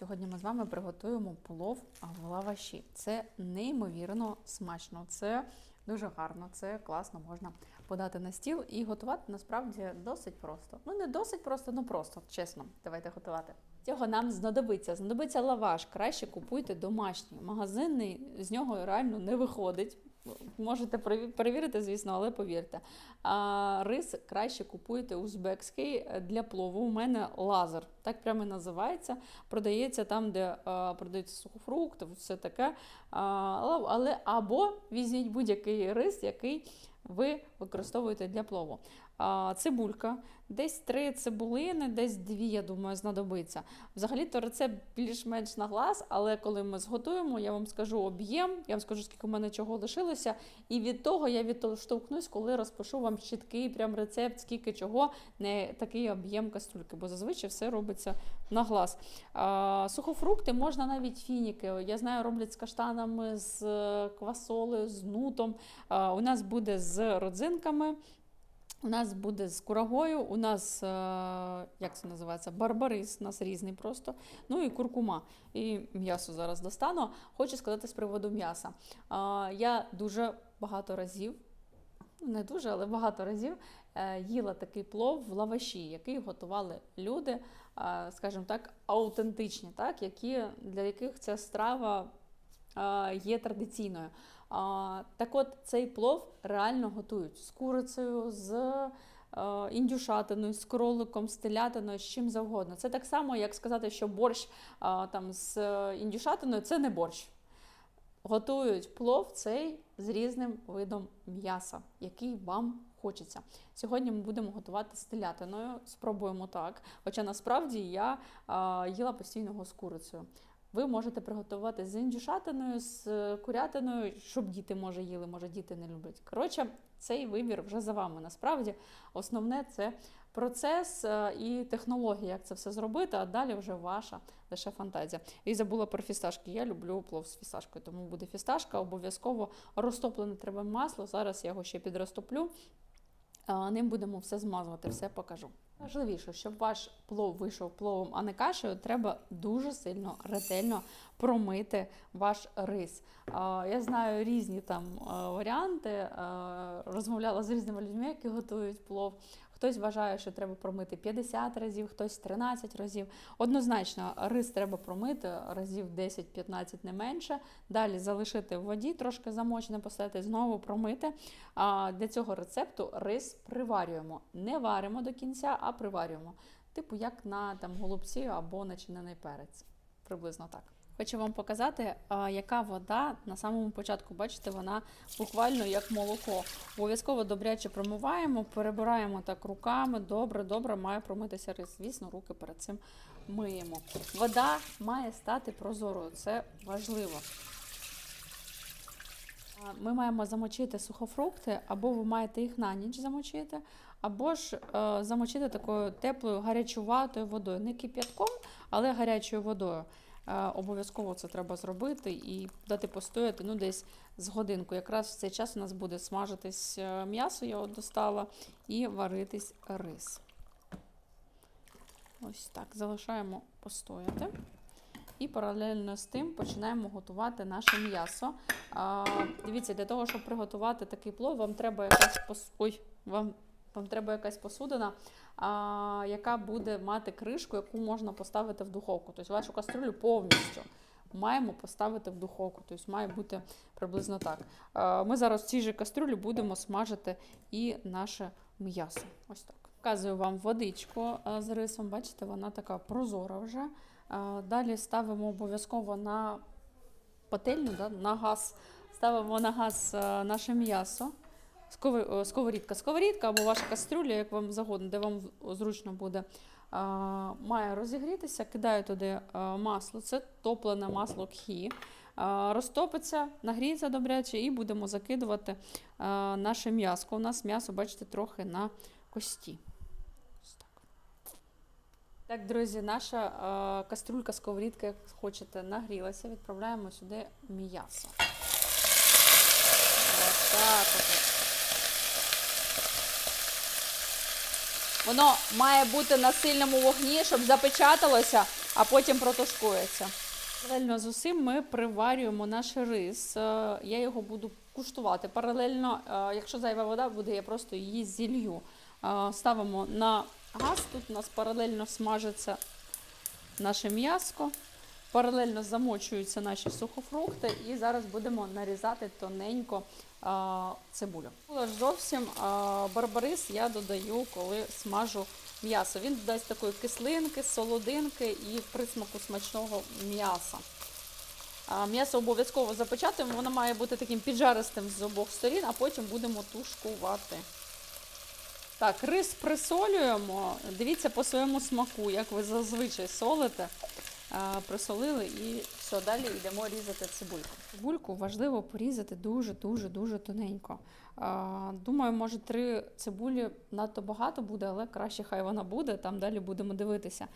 Сьогодні ми з вами приготуємо плов в лаваші. Це неймовірно смачно, це дуже гарно, це класно можна подати на стіл і готувати насправді досить просто. Ну не досить просто, ну просто чесно. Давайте готувати. Цього нам знадобиться. Знадобиться лаваш. Краще купуйте домашній. Магазинний з нього реально не виходить. Можете перевірити, звісно, але повірте. А, рис краще купуйте узбекський для плову. У мене лазер, так прямо називається. Продається там, де а, продаються сухофрукти, все таке. А, але або візьміть будь-який рис, який ви використовуєте для плову. Цибулька, десь три цибулини, десь дві, я думаю, знадобиться. Взагалі-то рецепт більш-менш на глаз, але коли ми зготуємо, я вам скажу об'єм, я вам скажу, скільки в мене чого лишилося, і від того я відштовхнусь, коли розпишу вам чіткий прям рецепт, скільки чого, не такий об'єм каструльки, бо зазвичай все робиться на глаз. Сухофрукти можна навіть фініки. Я знаю, роблять з каштанами, з е, квасолею, з нутом. У нас буде з родзинками. У нас буде з курагою, у нас, е, як це називається, барбарис, у нас різний просто. Ну і куркума. І м'ясо зараз достану. Хочу сказати з приводу м'яса. Я дуже багато разів, не дуже, але багато разів е, їла такий плов в лаваші, який готували люди, е, скажімо так, аутентичні, так, які, для яких ця страва е, є традиційною. Так от цей плов реально готують з курицею, з індюшатиною, з кроликом, з телятиною, з чим завгодно. Це так само, як сказати, що борщ там, з індюшатиною це не борщ. Готують плов цей з різним видом м'яса, який вам хочеться. Сьогодні ми будемо готувати з телятиною, спробуємо так. Хоча насправді я а, їла постійного з курицею. Ви можете приготувати з індюшатиною, з курятиною, щоб діти може їли, може діти не люблять. Коротше, цей вибір вже за вами. Насправді, основне це процес е, і технологія, як це все зробити, а далі вже ваша лише фантазія. І забула про фісташки. Я люблю плов з фісташкою, тому буде фісташка, обов'язково розтоплене треба масло. Зараз я його ще підрозтоплю. Ним будемо все змазувати, все покажу. Важливіше, щоб ваш плов вийшов пловом, а не кашею, треба дуже сильно ретельно промити ваш рис. Я знаю різні там е, варіанти. е, Розмовляла з різними людьми, які готують плов. Хтось вважає, що треба промити 50 разів, хтось 13 разів. Однозначно, рис треба промити разів 10-15 не менше. Далі залишити в воді, трошки замочене поставити, знову промити. Для цього рецепту рис приварюємо. Не варимо до кінця, а приварюємо. Типу як на там, голубці або начинений перець. Приблизно так. Хочу вам показати, яка вода на самому початку. Бачите, вона буквально як молоко. Обов'язково добряче промиваємо, перебираємо так руками. Добре, добре, має промитися рис. Звісно, руки перед цим миємо. Вода має стати прозорою, це важливо. Ми маємо замочити сухофрукти, або ви маєте їх на ніч замочити, або ж е, замочити такою теплою гарячуватою водою. Не кип'ятком, але гарячою водою. Е, обов'язково це треба зробити і дати постояти ну, десь з годинку. Якраз в цей час у нас буде смажитись е, м'ясо, я от достала, і варитись рис. Ось так, залишаємо постояти. І паралельно з тим починаємо готувати наше м'ясо. Дивіться, для того, щоб приготувати такий плов, вам треба якась пос... Ой, вам, вам треба якась посудина, яка буде мати кришку, яку можна поставити в духовку. Тобто вашу каструлю повністю маємо поставити в духовку. Тобто має бути приблизно так. Ми зараз в цій же каструлі будемо смажити і наше м'ясо. Ось так. Показую вам водичку з рисом. Бачите, вона така прозора вже. Далі ставимо обов'язково на пательню, на газ. Ставимо на газ наше м'ясо. О, Сковорідка. Сковорідка або ваша кастрюля, як вам загодно, де вам зручно буде, має розігрітися. Кидаю туди масло, це топлене масло кхі. Розтопиться, нагріється добряче і будемо закидувати наше м'ясо. У нас м'ясо, бачите, трохи на кості. Так. Так, друзі, наша е, каструлька, сковорідка, як хочете, нагрілася. Відправляємо сюди м'ясо. Отак от. Воно має бути на сильному вогні, щоб запечаталося. а потім протушкується. Паралельно з усім ми приварюємо наш рис. Е, Я його буду куштувати. Паралельно, е, якщо зайва вода буде, я просто її зілью. Е, Ставимо на газ. Тут у нас паралельно смажиться наше м'яско. Паралельно замочуються наші сухофрукти, і зараз будемо нарізати тоненько а, цибулю. Зовсім а, барбарис я додаю, коли смажу м'ясо. Він додасть такої кислинки, солодинки і присмаку смачного м'яса. М'ясо обов'язково запечатуємо, воно має бути таким піджаристим з обох сторін, а потім будемо тушкувати. Так, рис присолюємо. Дивіться по своєму смаку, як ви зазвичай солите. А, Присолили і все, далі йдемо різати цибульку. Цибульку важливо порізати дуже-дуже-дуже тоненько. Думаю, може три цибулі надто багато буде, але краще хай вона буде, там далі будемо дивитися.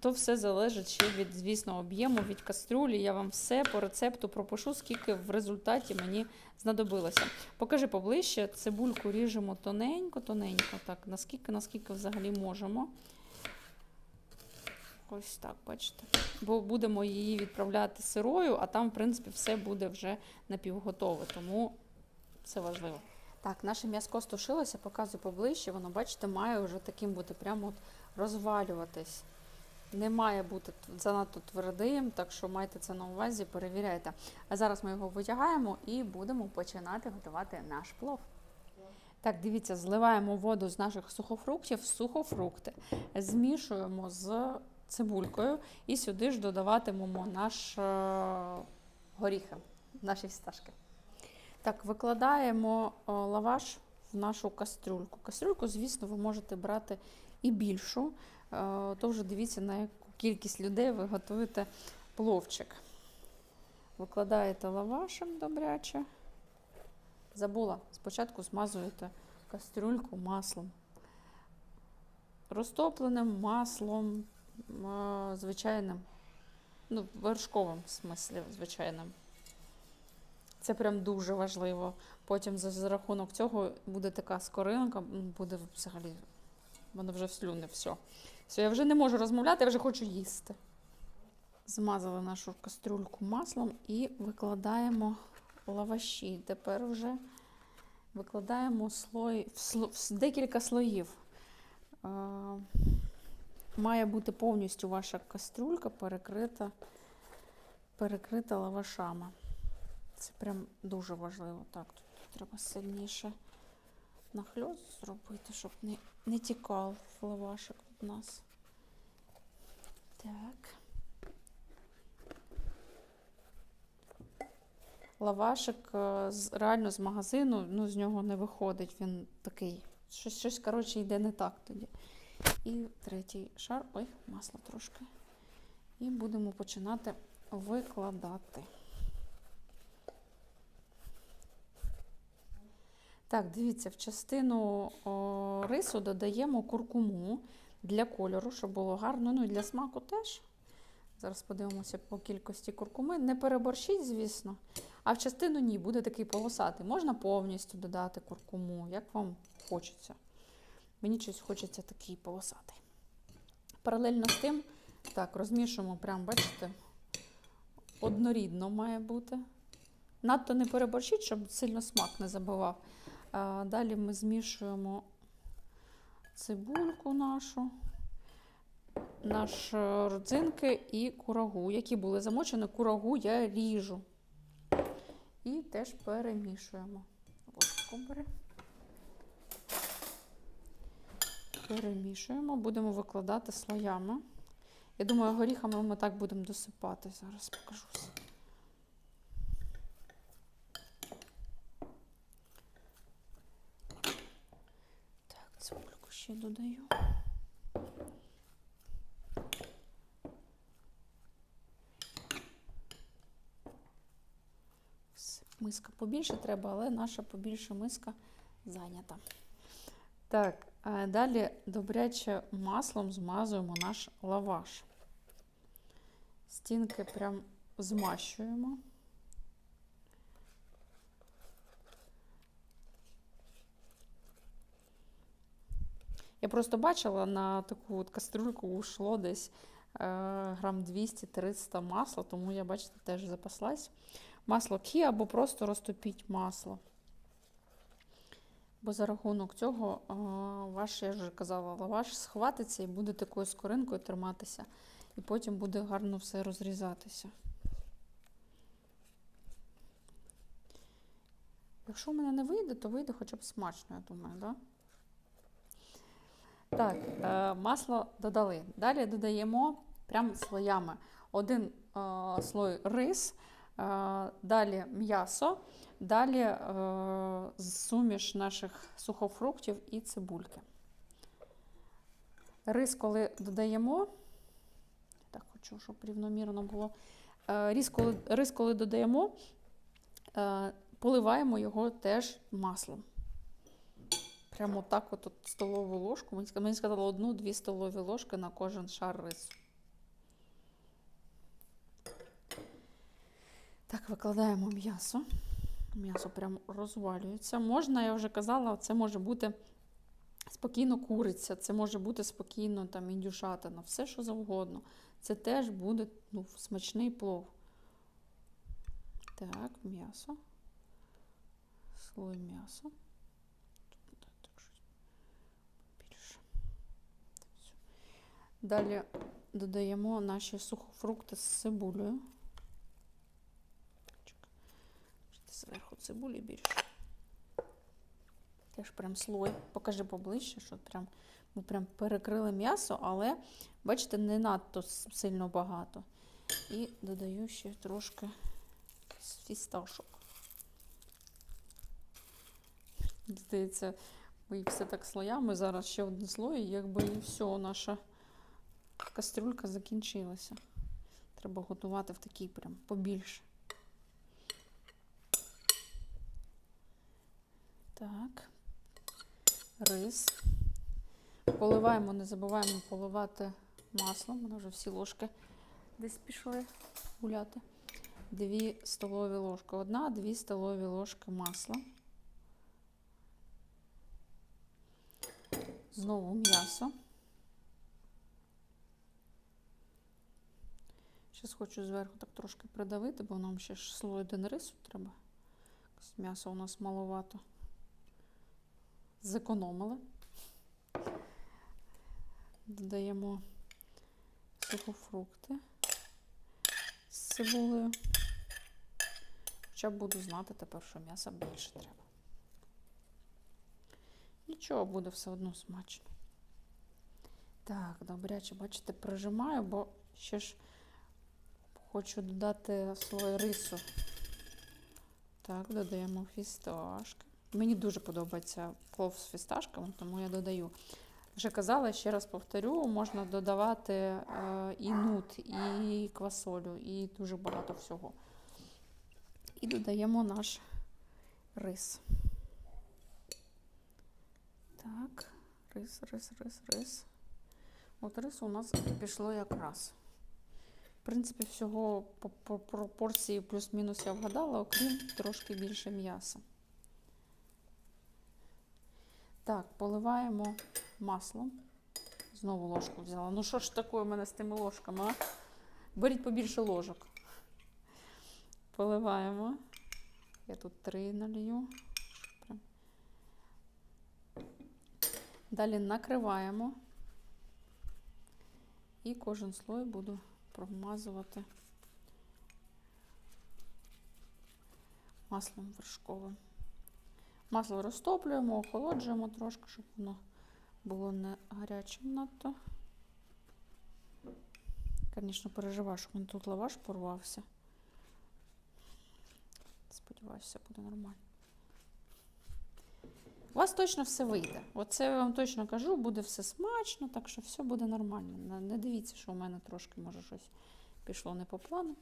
То все залежить ще від, звісно, об'єму, від кастрюлі. Я вам все по рецепту пропишу, скільки в результаті мені знадобилося. Покажи поближче, цибульку ріжемо тоненько, тоненько, так, наскільки, наскільки взагалі можемо. Ось так, бачите. Бо будемо її відправляти сирою, а там, в принципі, все буде вже напівготове, тому це важливо. Так, наше м'яско стушилося, показую поближче, воно, бачите, має вже таким бути прямо от розвалюватись. Не має бути занадто твердим, так що майте це на увазі, перевіряйте. А зараз ми його витягаємо і будемо починати готувати наш плов. Так, дивіться, зливаємо воду з наших сухофруктів сухофрукти, змішуємо з цибулькою і сюди ж додаватимемо наш е, горіхи, наші фісташки. Так, викладаємо е, лаваш в нашу кастрюльку. Кастрюльку, звісно, ви можете брати і більшу, е, то вже дивіться, на яку кількість людей ви готуєте пловчик. Викладаєте лавашем добряче. Забула, спочатку смазуєте кастрюльку маслом. Розтопленим маслом, звичайним, ну, вершковим в смислі, звичайним. Це прям дуже важливо. Потім за, за рахунок цього буде така скоринка, буде взагалі, воно вже в слюни, все. Все, я вже не можу розмовляти, я вже хочу їсти. Змазали нашу кастрюльку маслом і викладаємо лаваші. Тепер вже викладаємо слой, в сло- в декілька слоїв. Має бути повністю ваша кастрюлька перекрита, перекрита лавашами. Це прям дуже важливо. Так, тут треба сильніше нахльост зробити, щоб не, не тікав лавашик від нас. Так. Лавашик е, реально з магазину, ну з нього не виходить. Він такий. Щось, щось коротше, йде не так тоді. І третій шар. Ой, масло трошки. І будемо починати викладати. Так, дивіться, в частину о, рису додаємо куркуму для кольору, щоб було гарно. Ну і для смаку теж. Зараз подивимося по кількості куркуми. Не переборщіть, звісно. А в частину ні, буде такий полосатий. Можна повністю додати куркуму, як вам хочеться. Мені щось хочеться такий полосатий. Паралельно з тим, так, розмішуємо, прям, бачите, однорідно має бути. Надто не переборщіть, щоб сильно смак не забивав. А, Далі ми змішуємо цибульку нашу, наші родзинки і курагу. Які були замочені, курагу я ріжу. І теж перемішуємо. Ложку бери. Перемішуємо, будемо викладати слоями. Я думаю, горіхами ми так будемо досипати. Зараз покажу. Так, цибульку ще додаю. Миска побільше треба, але наша побільше миска зайнята. Так, далі добряче маслом змазуємо наш лаваш. Стінки прям змащуємо. Я просто бачила на таку от кастрюльку ушло десь грам 200-300 масла, тому я, бачите, теж запаслась. Масло кі або просто розтопіть масло. Бо за рахунок цього ваш, я вже казала, лаваш схватиться і буде такою скоринкою триматися. І потім буде гарно все розрізатися. Якщо в мене не вийде, то вийде хоча б смачно, я думаю, да? Так, е, масло додали. Далі додаємо прям слоями. Один е, слой рис, далі м'ясо, далі е, суміш наших сухофруктів і цибульки. Рис, коли додаємо, так хочу, щоб рівномірно було. Е, рис, коли, рис, коли додаємо, е, поливаємо його теж маслом. Прямо так, от, от столову ложку. Мені сказали одну-дві столові ложки на кожен шар рису. Так, викладаємо м'ясо. М'ясо прямо розвалюється. Можна, я вже казала, це може бути спокійно куриця, це може бути спокійно там індюшатина, все що завгодно. Це теж буде ну, смачний плов. Так, м'ясо. Слой більше. Далі додаємо наші сухофрукти з цибулею. Чекай. Бачите, Зверху цибулі більше. Теж прям слой. Покажи поближче, що прям, ми прям перекрили м'ясо, але, бачите, не надто сильно багато. І додаю ще трошки фісташок. Здається, ми все так слоями. Зараз ще один слой, і якби і все, наша кастрюлька закінчилася. Треба готувати в такій прям побільше. Так. Рис. Поливаємо, не забуваємо поливати маслом. Мене вже всі ложки десь пішли гуляти. Дві столові ложки. Одна, дві столові ложки масла. Знову м'ясо. Зараз хочу зверху так трошки придавити, бо нам ще ж слой один рису треба. М'ясо у нас маловато. Зекономили. Додаємо сухофрукти з цибулею. Хоча буду знати тепер, що м'яса більше треба. Нічого, буде все одно смачно. Так, добряче, бачите, прижимаю, бо ще ж хочу додати слой рису. Так, додаємо фісташки. Мені дуже подобається плов з фісташками, тому я додаю. Вже казала, ще раз повторю, можна додавати е, і нут, і квасолю, і дуже багато всього. І додаємо наш рис. Так, рис, рис, рис, рис. От рису у нас пішло якраз. В принципі, всього по, по пропорції плюс-мінус я вгадала, окрім трошки більше м'яса. Так, поливаємо маслом. Знову ложку взяла. Ну що ж таке у мене з тими ложками, а? Беріть побільше ложок. Поливаємо. Я тут три налью. Далі накриваємо. І кожен слой буду промазувати маслом вершковим. Масло розтоплюємо, охолоджуємо трошки, щоб воно було не гарячим надто. Звісно, переживаю, мене тут лаваш порвався. Сподіваюся, все буде нормально. У вас точно все вийде. Оце я вам точно кажу, буде все смачно, так що все буде нормально. Не дивіться, що у мене трошки може щось пішло не по плану.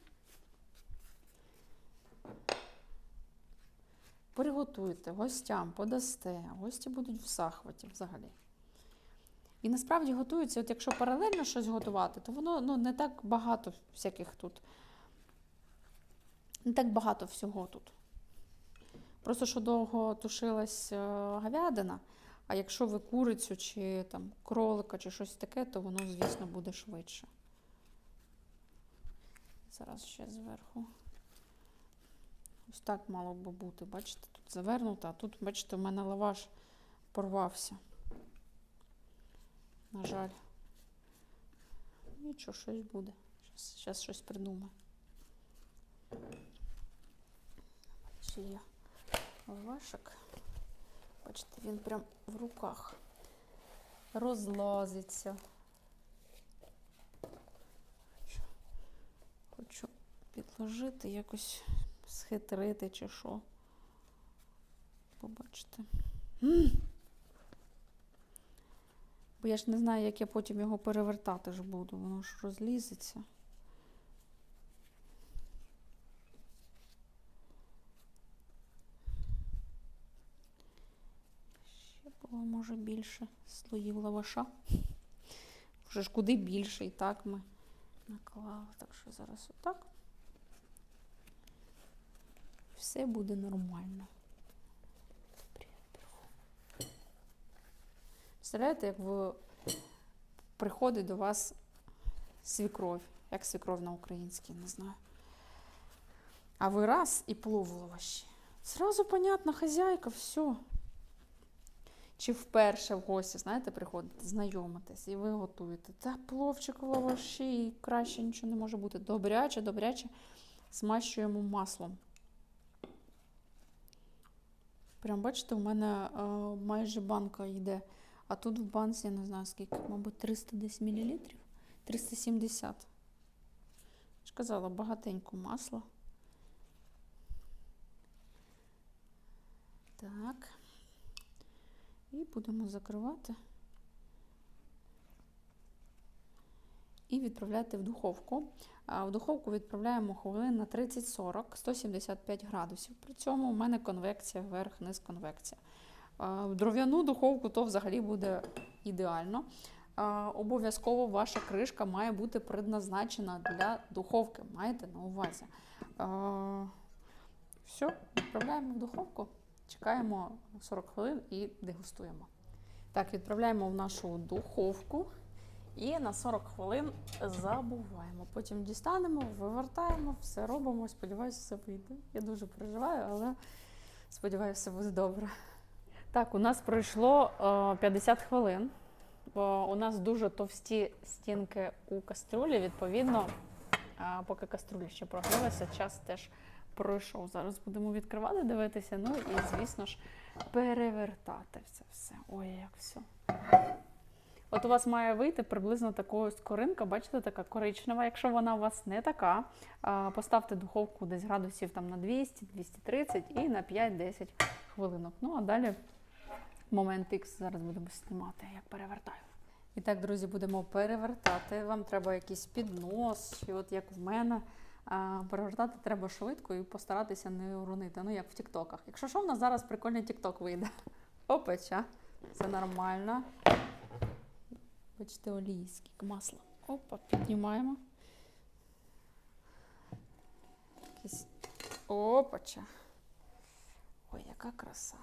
Приготуйте гостям, подасте. Гості будуть в захваті взагалі. І насправді готується, от якщо паралельно щось готувати, то воно ну, не так багато всяких тут. Не так багато всього тут. Просто що довго тушилась е, говядина, а якщо ви курицю чи там кролика, чи щось таке, то воно, звісно, буде швидше. зараз ще зверху. Ось так мало би бути. Бачите, тут завернуто, а тут, бачите, у мене лаваш порвався. На жаль. Нічого, щось буде. Зараз щось придумаю. Ще є лавашик. Бачите, він прям в руках розлазиться. Хочу підложити, якось схитрити чи що. Побачите. Бо я ж не знаю, як я потім його перевертати ж буду, воно ж розлізеться. Ще було, може, більше слоїв лаваша. Вже ж куди більше, і так ми наклали. Так що зараз отак. Все буде нормально. Представляєте, як ви приходить до вас свікровь, як свікров на українській, не знаю. А ви раз і плов в лаваші. Зразу понятно, хазяйка, все. Чи вперше в гості, знаєте, приходите, знайомитесь, і ви готуєте. Та пловчик лаваші, і краще нічого не може бути. Добряче, добряче змащуємо маслом. Прям бачите, у мене е, майже банка йде. А тут в банці, я не знаю скільки, мабуть, 300 десь мілілітрів. 370. Я ж казала, багатенько масла. Так. І будемо закривати. І відправляти в духовку. В духовку відправляємо хвилин на 30-40, 175 градусів. При цьому у мене конвекція вверх-низ конвекція. В дров'яну духовку то взагалі буде ідеально. Обов'язково ваша кришка має бути предназначена для духовки. Маєте на увазі. Все, відправляємо в духовку, чекаємо 40 хвилин і дегустуємо. Так, відправляємо в нашу духовку і на 40 хвилин забуваємо. Потім дістанемо, вивертаємо, все робимо. Сподіваюся, все вийде. Я дуже переживаю, але сподіваюся, все буде добре. Так, у нас пройшло е, 50 хвилин. Бо у нас дуже товсті стінки у кастрюлі. Відповідно, е, поки кастрюля ще прогрілася, час теж пройшов. Зараз будемо відкривати, дивитися. Ну і, звісно ж, перевертати це все. Ой, як все. От у вас має вийти приблизно така ось коринка, бачите, така коричнева. Якщо вона у вас не така, поставте духовку десь градусів там на 200-230 і на 5-10 хвилинок. Ну а далі момент X зараз будемо знімати, як перевертаю. І так, друзі, будемо перевертати. Вам треба якийсь піднос, чи от як в мене. Перевертати треба швидко і постаратися не уронити. Ну, як в Тіктоках. Якщо що, в нас зараз прикольний Тікток вийде. Опача, все нормально. Бачите, олії, скільки масла. Опа, піднімаємо. Якийсь... Опача. Ой, яка краса.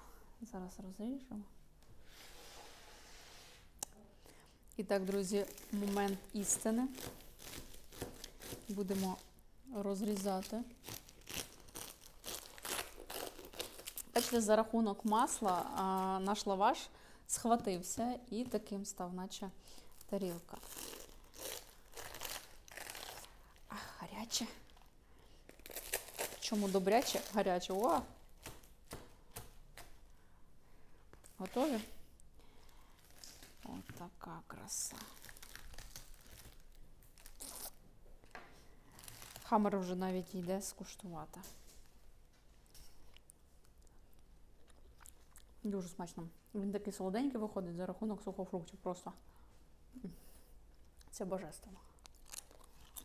Зараз розріжемо. І так, друзі, момент істини. Будемо розрізати. Бачите, за рахунок масла а, наш лаваш схватився і таким став, наче тарілка. А, гаряче. Чому добряче? Гаряче. О! Готові? Ось така краса. Хамер вже навіть йде скуштувати. Дуже смачно. Він такий солоденький виходить за рахунок сухофруктів просто. Це божественно.